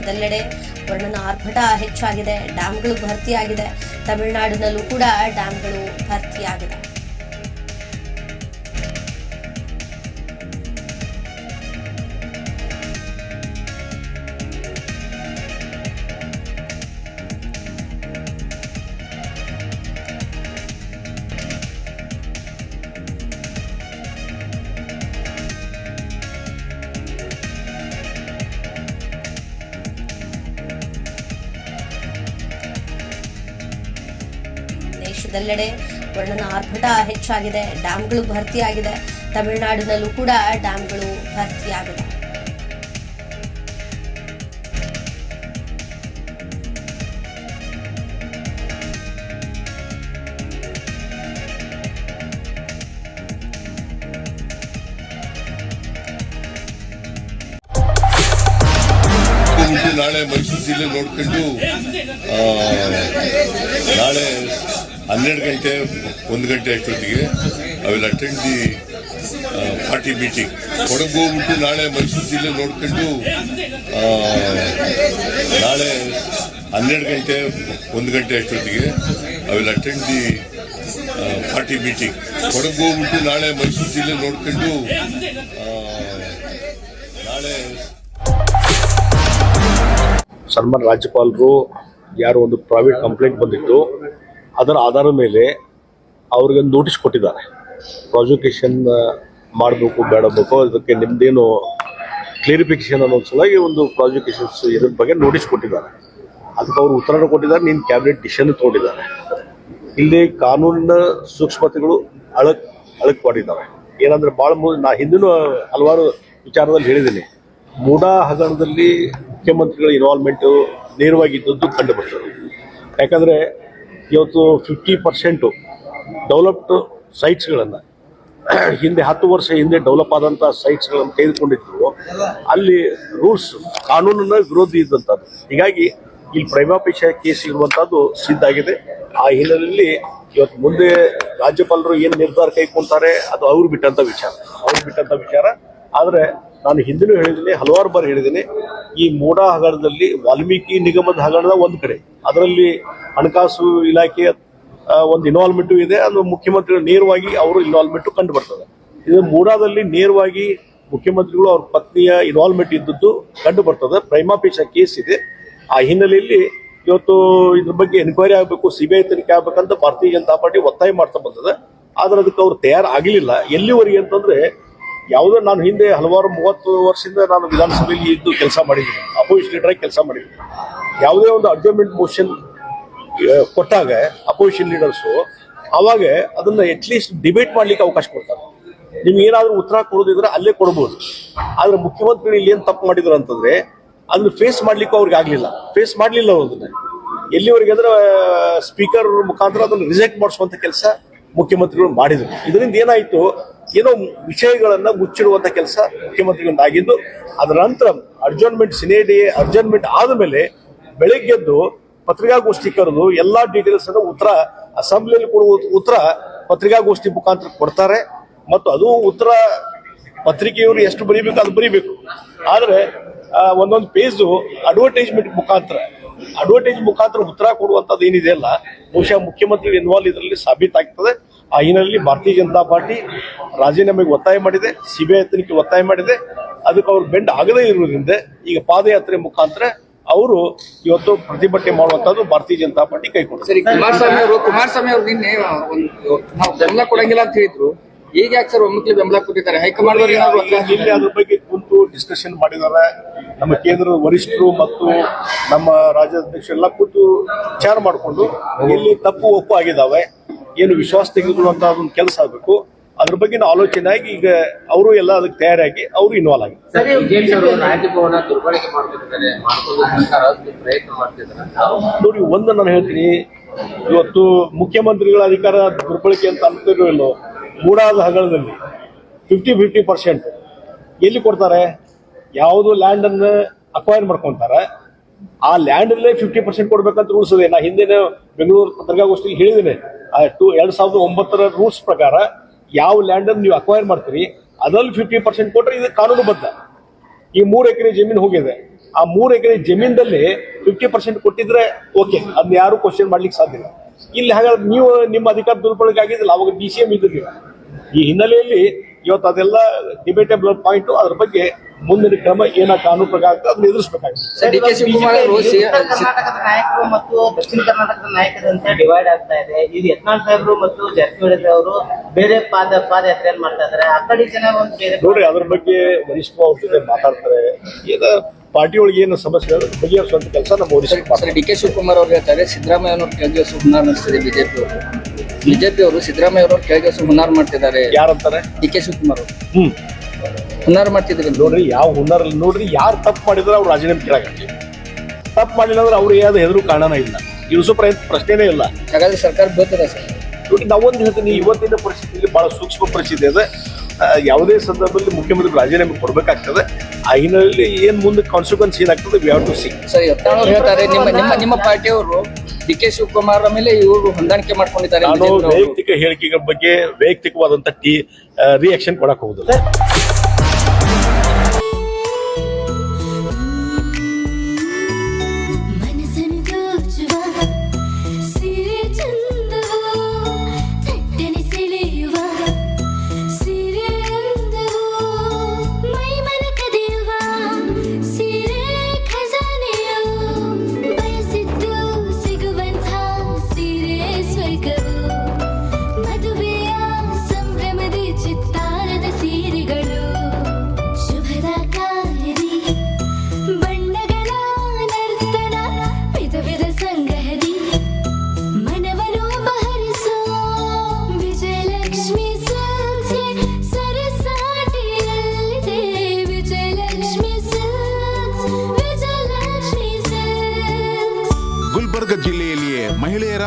ದೇಶದೆಲ್ಲೆಡೆ ವರ್ಣನ ಆರ್ಭಟ ಹೆಚ್ಚಾಗಿದೆ ಡ್ಯಾಮ್ಗಳು ಭರ್ತಿಯಾಗಿದೆ. ತಮಿಳುನಾಡಿನಲ್ಲೂ ಕೂಡ ಡ್ಯಾಮ್ಗಳು ಭರ್ತಿಯಾಗಿದೆ. ದೇಶದೆಲ್ಲೆಡೆ ವರ್ಣನ ಆರ್ಭಟ ಹೆಚ್ಚಾಗಿದೆ, ಡ್ಯಾಮ್ಗಳು ಭರ್ತಿಯಾಗಿದೆ. ತಮಿಳುನಾಡಿನಲ್ಲೂ ಕೂಡ ಡ್ಯಾಮ್ಗಳು ಭರ್ತಿಯಾಗಿದೆ. ನಾಳೆ ಮೈಸೂರು ಜಿಲ್ಲೆ ನೋಡ್ಕೊಂಡು ನಾಳೆ ಹನ್ನೆರಡು ಗಂಟೆ, ಒಂದು ಗಂಟೆ ಅಷ್ಟೊತ್ತಿಗೆ I will attend the party meeting Kodagu ಹೋಗ್ಬಿಟ್ಟು ನಾಳೆ ಮೈಸೂರು ಜಿಲ್ಲೆ ನೋಡ್ಕೊಂಡು ನಾಳೆ ಹನ್ನೆರಡು ಗಂಟೆ, ಒಂದು ಗಂಟೆ ಅಷ್ಟೊತ್ತಿಗೆ I will attend the party meeting Kodagu ಹೋಗ್ಬಿಟ್ಟು ನಾಳೆ ಮೈಸೂರು ಜಿಲ್ಲೆ ನೋಡ್ಕೊಂಡು ನಾಳೆ ಸನ್ಮಾನ್ ರಾಜ್ಯಪಾಲರು, ಯಾರೋ ಒಂದು ಪ್ರೈವೇಟ್ ಕಂಪ್ಲೇಂಟ್ ಬಂದಿತ್ತು. ಅದರ ಆಧಾರದ ಮೇಲೆ ಅವ್ರಿಗೆ ನೋಟಿಸ್ ಕೊಟ್ಟಿದ್ದಾರೆ. ಪ್ರಾಸಿಕ್ಯೂಷನ್ ಮಾಡಬೇಕು, ಬೇಡಬೇಕು, ಅದಕ್ಕೆ ನಿಮ್ದೇನು ಕ್ಲಿಯರಿಫಿಕೇಶನ್ ಅನ್ನೋ ಸಲುವಾಗಿ ಒಂದು ಪ್ರಾಸಿಕ್ಯೂಷನ್ಸ್ ಇದ್ರ ಬಗ್ಗೆ ನೋಟಿಸ್ ಕೊಟ್ಟಿದ್ದಾರೆ. ಅದಕ್ಕೆ ಅವರು ಉತ್ತರ ಕೊಟ್ಟಿದ್ದಾರೆ, ನೀನು ಕ್ಯಾಬಿನೆಟ್ ಡಿಸಿಷನ್ ತಗೊಂಡಿದ್ದಾರೆ. ಇಲ್ಲಿ ಕಾನೂನಿನ ಸೂಕ್ಷ್ಮತೆಗಳು ಅಳಕ್ ಅಳಕ್ ಮಾಡಿದ್ದಾವೆ ಏನಂದ್ರೆ ಭಾಳ ನಾ ಹಿಂದಿನ ಹಲವಾರು ವಿಚಾರದಲ್ಲಿ ಹೇಳಿದ್ದೀನಿ. ಮೂಡಾ ಹಗರಣದಲ್ಲಿ ಮುಖ್ಯಮಂತ್ರಿಗಳ ಇನ್ವಾಲ್ವ್ಮೆಂಟು ನೇರವಾಗಿದ್ದದ್ದು ಕಂಡುಬರ್ತದೆ. ಯಾಕಂದ್ರೆ ಇವತ್ತು ಫಿಫ್ಟಿ ಪರ್ಸೆಂಟು ಡೆವಲಪ್ಡ್ ಸೈಟ್ಸ್ಗಳನ್ನು ಹಿಂದೆ ಹತ್ತು ವರ್ಷ ಹಿಂದೆ ಡೆವಲಪ್ ಆದಂಥ ಸೈಟ್ಸ್ಗಳನ್ನು ತೆಗೆದುಕೊಂಡಿದ್ರು. ಅಲ್ಲಿ ರೂಲ್ಸ್ ಕಾನೂನಿನ ವಿರೋಧಿ ಇದ್ದಂಥದ್ದು ಹೀಗಾಗಿ ಇಲ್ಲಿ ಪ್ರೇಮಾಪೇಕ್ಷ ಕೇಸ್ ಇರುವಂಥದ್ದು ಸಿದ್ಧ ಆಗಿದೆ. ಆ ಹಿನ್ನೆಲೆಯಲ್ಲಿ ಇವತ್ತು ಮುಂದೆ ರಾಜ್ಯಪಾಲರು ಏನು ನಿರ್ಧಾರ ಕೈಗೊಂತಾರೆ, ಅದು ಅವ್ರು ಬಿಟ್ಟಂಥ ವಿಚಾರ. ಅವ್ರು ಬಿಟ್ಟಂಥ ವಿಚಾರ. ಆದರೆ ನಾನು ಹಿಂದಿನೂ ಹೇಳಿದ್ದೀನಿ, ಹಲವಾರು ಬಾರಿ ಹೇಳಿದ್ದೀನಿ, ಈ ಮೂಡ ಹಗರಣದಲ್ಲಿ ವಾಲ್ಮೀಕಿ ನಿಗಮದ ಹಗರಣದ ಒಂದು ಕಡೆ. ಅದರಲ್ಲಿ ಹಣಕಾಸು ಇಲಾಖೆಯ ಒಂದು ಇನ್ವಾಲ್ವ್ಮೆಂಟು ಇದೆ. ಅದು ಮುಖ್ಯಮಂತ್ರಿಗಳು ನೇರವಾಗಿ ಅವರು ಇನ್ವಾಲ್ವ್ಮೆಂಟು ಕಂಡು ಬರ್ತದೆ. ಇದು ಮೂಡಾದಲ್ಲಿ ನೇರವಾಗಿ ಮುಖ್ಯಮಂತ್ರಿಗಳು ಅವ್ರ ಪತ್ನಿಯ ಇನ್ವಾಲ್ವ್ಮೆಂಟ್ ಇದ್ದದ್ದು ಕಂಡು ಬರ್ತದೆ. ಪ್ರೈಮಾಪೇಶ ಕೇಸ್ ಇದೆ. ಆ ಹಿನ್ನೆಲೆಯಲ್ಲಿ ಇವತ್ತು ಇದ್ರ ಬಗ್ಗೆ ಎನ್ಕ್ವೈರಿ ಆಗಬೇಕು ಸಿಬಿಐ ತನಿಖೆ ಆಗ್ಬೇಕಂತ ಭಾರತೀಯ ಜನತಾ ಪಾರ್ಟಿ ಒತ್ತಾಯ ಮಾಡ್ತಾ ಬಂದದೆ. ಆದ್ರೆ ಅದಕ್ಕೆ ಅವ್ರು ತಯಾರಾಗಲಿಲ್ಲ. ಎಲ್ಲಿವರೆಗೆ ಅಂತಂದ್ರೆ ಯಾವುದೋ ನಾನು ಹಿಂದೆ ಹಲವಾರು ಮೂವತ್ತು ವರ್ಷದಿಂದ ನಾನು ವಿಧಾನಸಭೆಯಲ್ಲಿ ಇದ್ದು ಕೆಲಸ ಮಾಡಿದ್ದೀನಿ. ಅಪೋಸಿಟ್ ಲೀಡರ್ ಆಗಿ ಕೆಲಸ ಮಾಡಿದ್ದೀನಿ. ಯಾವುದೇ ಒಂದು ಅಡ್ಜಮೆಂಟ್ ಮೋಷನ್ ಕೊಟ್ಟಾಗ ಅಪೋಸಿಷನ್ ಲೀಡರ್ಸು ಅವಾಗ ಅದನ್ನು ಅಟ್ಲೀಸ್ಟ್ ಡಿಬೇಟ್ ಮಾಡ್ಲಿಕ್ಕೆ ಅವಕಾಶ ಕೊಡ್ತಾರೆ. ನಿಮ್ಗೆ ಏನಾದರೂ ಉತ್ತರ ಕೊಡೋದಿದ್ರೆ ಅಲ್ಲೇ ಕೊಡ್ಬೋದು. ಆದರೆ ಮುಖ್ಯಮಂತ್ರಿಗಳು ಇಲ್ಲಿ ಏನು ತಪ್ಪು ಮಾಡಿದ್ರು ಅಂತಂದ್ರೆ ಅದನ್ನ ಫೇಸ್ ಮಾಡ್ಲಿಕ್ಕೂ ಅವ್ರಿಗೆ ಆಗಲಿಲ್ಲ. ಫೇಸ್ ಮಾಡಲಿಲ್ಲ ಅದನ್ನ. ಎಲ್ಲಿವರೆಗೆ ಅಂದ್ರೆ ಸ್ಪೀಕರ್ ಮುಖಾಂತರ ಅದನ್ನು ರಿಜೆಕ್ಟ್ ಮಾಡಿಸುವಂಥ ಕೆಲಸ ಮುಖ್ಯಮಂತ್ರಿಗಳು ಮಾಡಿದರು. ಇದರಿಂದ ಏನಾಯಿತು, ಏನೋ ವಿಷಯಗಳನ್ನು ಮುಚ್ಚಿಡುವಂಥ ಕೆಲಸ ಮುಖ್ಯಮಂತ್ರಿಗಳಿಂದ ಆಗಿದ್ದು, ಅದರ ನಂತರ ಅಡ್ಜರ್ನ್ಮೆಂಟ್ ಸಿನೇಡಿ ಅಡ್ಜರ್ನ್ಮೆಂಟ್ ಆದಮೇಲೆ ಬೆಳಗ್ಗೆದ್ದು ಪತ್ರಿಕಾಗೋಷ್ಠಿ ಕರೆದು ಎಲ್ಲಾ ಡೀಟೇಲ್ಸ್ ಅನ್ನು ಉತ್ತರ ಅಸೆಂಬ್ಲಿಯಲ್ಲಿ ಕೊಡುವ ಉತ್ತರ ಪತ್ರಿಕಾಗೋಷ್ಠಿ ಮುಖಾಂತರ ಕೊಡ್ತಾರೆ. ಮತ್ತು ಅದು ಉತ್ತರ ಪತ್ರಿಕೆಯವರು ಎಷ್ಟು ಬರೀಬೇಕು ಅದು ಬರೀಬೇಕು. ಆದರೆ ಒಂದೊಂದು ಪೇಜು ಅಡ್ವರ್ಟೈಸ್ಮೆಂಟ್ ಮುಖಾಂತರ ಅಡ್ವರ್ಟೈಸ್ ಮುಖಾಂತರ ಉತ್ತರ ಕೊಡುವಂಥದ್ದು ಏನಿದೆ ಅಲ್ಲ, ಬಹುಶಃ ಮುಖ್ಯಮಂತ್ರಿ ಇನ್ವಾಲ್ವ್ ಇದರಲ್ಲಿ ಸಾಬೀತಾಗ್ತದೆ. ಆ ಹಿನ್ನೆಲೆಯಲ್ಲಿ ಭಾರತೀಯ ಜನತಾ ಪಾರ್ಟಿ ರಾಜೀನಾಮೆಗೆ ಒತ್ತಾಯ ಮಾಡಿದೆ ಸಿಬಿಐ ತನಿಖೆ ಒತ್ತಾಯ ಮಾಡಿದೆ. ಅದಕ್ಕೆ ಅವ್ರು ಬೆಂಡ್ ಆಗದೇ ಇರುವುದರಿಂದ ಈಗ ಪಾದಯಾತ್ರೆ ಮುಖಾಂತರ ಅವರು ಇವತ್ತು ಪ್ರತಿಭಟನೆ ಮಾಡುವಂತದ್ದು ಭಾರತೀಯ ಜನತಾ ಪಾರ್ಟಿ ಕೈಗೊಂಡಿದೆ ಸರಿ ಕುಮಾರಸ್ವಾಮಿ ಅವರು ಕುಮಾರಸ್ವಾಮಿ ಅವರು ನಿನ್ನೆ ಒಂದು ನಾವು ಬೆಂಬಲ ಕೊಡಂಗಿಲ್ಲ ಅಂತ ಹೇಳಿದ್ರು. ಈಗ ಯಾಕೆ ಸರ್ ಒಮ್ಮಕ್ಲಿ ಬೆಂಬಲ ಕೊಟ್ಟಿದ್ದಾರೆ? ಹೈಕಮಾಂಡ್ ಇಲ್ಲಿ ಅದ್ರ ಬಗ್ಗೆ ಕುಂತು ಡಿಸ್ಕಷನ್ ಮಾಡಿದ್ದಾರೆ. ನಮ್ಮ ಕೇಂದ್ರದ ವರಿಷ್ಠರು ಮತ್ತು ನಮ್ಮ ರಾಜ್ಯಾಧ್ಯಕ್ಷರು ಎಲ್ಲ ಕೂತು ವಿಚಾರ ಮಾಡಿಕೊಂಡು ಎಲ್ಲಿ ತಪ್ಪು ಒಪ್ಪು ಆಗಿದ್ದಾವೆ. ಏನು ವಿಶ್ವಾಸ ತೆಗೆದುಕೊಳ್ಳುವಂತ ಒಂದು ಕೆಲಸ ಆಗಬೇಕು. ಅದ್ರ ಬಗ್ಗೆ ಆಲೋಚನೆ ಆಗಿ ಈಗ ಅವರು ಎಲ್ಲ ಅದಕ್ಕೆ ತಯಾರಾಗಿ ಅವರು ಇನ್ವಾಲ್ವ್ ಆಗಿದ್ದಾರೆ. ನೋಡಿ ಒಂದು ನಾನು ಹೇಳ್ತೀನಿ. ಇವತ್ತು ಮುಖ್ಯಮಂತ್ರಿಗಳ ಅಧಿಕಾರ ದುರ್ಬಳಕೆ ಅಂತ ಅಂತಿರೋ ಇಲ್ಲೋ ಮೂಡಾದ ಹಗರಣದಲ್ಲಿ ಫಿಫ್ಟಿ ಫಿಫ್ಟಿ ಪರ್ಸೆಂಟ್ ಎಲ್ಲಿ ಕೊಡ್ತಾರೆ? ಯಾವುದು ಲ್ಯಾಂಡ್ ಅನ್ನು ಅಕ್ವೈರ್ ಮಾಡ್ಕೊಂತಾರೆ? ಆ ಲ್ಯಾಂಡ್ ಅಲ್ಲೇ ಫಿಫ್ಟಿ ಪರ್ಸೆಂಟ್ ಕೊಡ್ಬೇಕಂತ ರೂಲ್ಸ್ ಇದೆ. ನಾ ಹಿಂದಿನ ಬೆಂಗಳೂರು ಪತ್ರಿಕಾಗೋಷ್ಠಿಯಲ್ಲಿ ಹೇಳಿದ್ದೇನೆ. ಟು ಎರಡ್ ಸಾವಿರದ ಒಂಬತ್ತರ ರೂಲ್ಸ್ ಪ್ರಕಾರ ಯಾವ ಲ್ಯಾಂಡ್ ಅನ್ನು ನೀವು ಅಕ್ವೈರ್ ಮಾಡ್ತೀರಿ ಅದರಲ್ಲಿ ಫಿಫ್ಟಿ ಪರ್ಸೆಂಟ್ ಕೊಟ್ಟರೆ ಇದು ಕಾನೂನುಬದ್ಧ ಈ ಮೂರು ಎಕರೆ ಜಮೀನು ಹೋಗಿದೆ. ಆ ಮೂರು ಎಕರೆ ಜಮೀನದಲ್ಲಿ ಫಿಫ್ಟಿ ಪರ್ಸೆಂಟ್ ಕೊಟ್ಟಿದ್ರೆ ಓಕೆ ಅದನ್ನ ಯಾರು ಕ್ವಶನ್ ಮಾಡ್ಲಿಕ್ಕೆ ಸಾಧ್ಯ ಇಲ್ಲ. ಇಲ್ಲಿ ಹಾಗಾದ್ರೆ ನೀವು ನಿಮ್ಮ ಅಧಿಕಾರ ದುರ್ಬಳಕೆ ಆಗಿದ್ದಿಲ್ಲ ಅವಾಗ ಡಿ ಸಿ ಎಂ ಇದ್ದಿಲ್ಲ ಈ ಹಿನ್ನೆಲೆಯಲ್ಲಿ ಇವತ್ತು ಅದೆಲ್ಲ ಡಿಬೇಟೇಬಲ್ ಪಾಯಿಂಟ್ ಅದ್ರ ಬಗ್ಗೆ ಮುಂದಿನ ಕ್ರಮ ಏನ ಕಾನೂನು ಪ್ರಕಾರ ಆಗ್ತದೆ ಅದನ್ನ ಎದುರಿಸಬೇಕಾಗುತ್ತೆ ಕರ್ನಾಟಕದ ನಾಯಕರು ಮತ್ತು ದಕ್ಷಿಣ ಕರ್ನಾಟಕದ ನಾಯಕರಂತೆ ಡಿವೈಡ್ ಆಗ್ತಾ ಇದೆ. ಇದು ಯತ್ನಾಳ್ ಸಾಹೇಬರು ಮತ್ತು ಜಾರಕಿಹೊಳಿ ಅವರು ಬೇರೆ ಪಾದ ಪಾದಯಾತ್ರೆಯನ್ನು ಮಾಡ್ತಾ ಇದ್ದಾರೆ ಆ ಕಡೆ ಜನ ಒಂದು ಬೇರೆ ನೋಡ್ರಿ ಅದ್ರ ಬಗ್ಗೆ ವರಿಷ್ಠ ಅವ್ರ ಜೊತೆ ಮಾತಾಡ್ತಾರೆ. ಏನ ಪಾರ್ಟಿ ಒಳಗೆ ಏನು ಸಮಸ್ಯೆ ಬಗೆಹರಿಸುವಂತ ಕೆಲಸ ನಮ್ಮ ವರಿಷ್ಠ ಮಾಡ್ತಾರೆ ಡಿ ಕೆ ಶಿವಕುಮಾರ್ ಅವ್ರು ಹೇಳ್ತಾರೆ ಸಿದ್ದರಾಮಯ್ಯ ಅವರು ಕೆಳಗೆ ಸುಮಾರು ನಡೆಸ್ತಿದೆ ಬಿಜೆಪಿ ಅವರು. ಬಿಜೆಪಿ ಅವರು ಸಿದ್ದರಾಮಯ್ಯ ಅವರು ಕೆಳಗೆ ಹುನ್ನಾರ್ ಮಾಡ್ತಿದ್ದಾರೆ. ಯಾರಂತಾರೆ? ಡಿ ಕೆ ಶಿವಕುಮಾರ್ ಅವರು. ಹ್ಮ್. ಹುನ್ನಾರ್ ಮಾಡ್ತಿದ್ರು ನೋಡ್ರಿ ಯಾವ ಹುನ್ನರ್ ನೋಡ್ರಿ ಯಾರು ತಪ್ಪು ಮಾಡಿದ್ರೆ ಅವ್ರು ರಾಜೀನಾಮೆ ಕೇಳಾಕ ತಪ್ಪು ಮಾಡಿಲ್ಲ ಅಂದ್ರೆ ಅವ್ರಿಗೆ ಯಾವ್ದು ಹೆದರು ಕಾರಣನೇ ಇಲ್ಲ. ಇಳಿಸೋ ಪ್ರಯತ್ನ ಪ್ರಶ್ನೆನೇ ಇಲ್ಲ. ಹಾಗಾದ್ರೆ ಸರ್ಕಾರ ಬರ್ತದೆ ಸರ್? ನೋಡಿ ಒಂದು ಹೇಳ್ತೀನಿ ಇವತ್ತಿನ ಪರಿಸ್ಥಿತಿಯಲ್ಲಿ ಬಹಳ ಸೂಕ್ಷ್ಮ ಪರಿಸ್ಥಿತಿ ಇದೆ. ಯಾವುದೇ ಸಂದರ್ಭದಲ್ಲಿ ಮುಖ್ಯಮಂತ್ರಿ ರಾಜೀನಾಮೆ ಕೊಡಬೇಕಾಗ್ತದೆ. ಆ ಹಿನ್ನೆಲೆಯಲ್ಲಿ ಏನ್ ಮುಂದೆ ಕಾನ್ಸಿಕ್ವೆನ್ಸ್ ಏನಾಗ್ತದೆ we have to see sir Yatnal ಹೇಳ್ತಾರೆ ನಿಮ್ಮ ನಿಮ್ಮ ನಿಮ್ಮ ಪಾರ್ಟಿಯವರು ಡಿ ಕೆ ಶಿವಕುಮಾರ್ ಮೇಲೆ ಇವರು ಹೊಂದಾಣಿಕೆ ಮಾಡ್ಕೊಂಡಿದ್ದಾರೆ ನಾನು ವೈಯಕ್ತಿಕ ಹೇಳಿಕೆಗಳ ಬಗ್ಗೆ ವೈಯಕ್ತಿಕವಾದಂತ ಟಿ ರಿಯಾಕ್ಷನ್ ಕೊಡಕ್ ಹೋಗುದಿಲ್ಲ.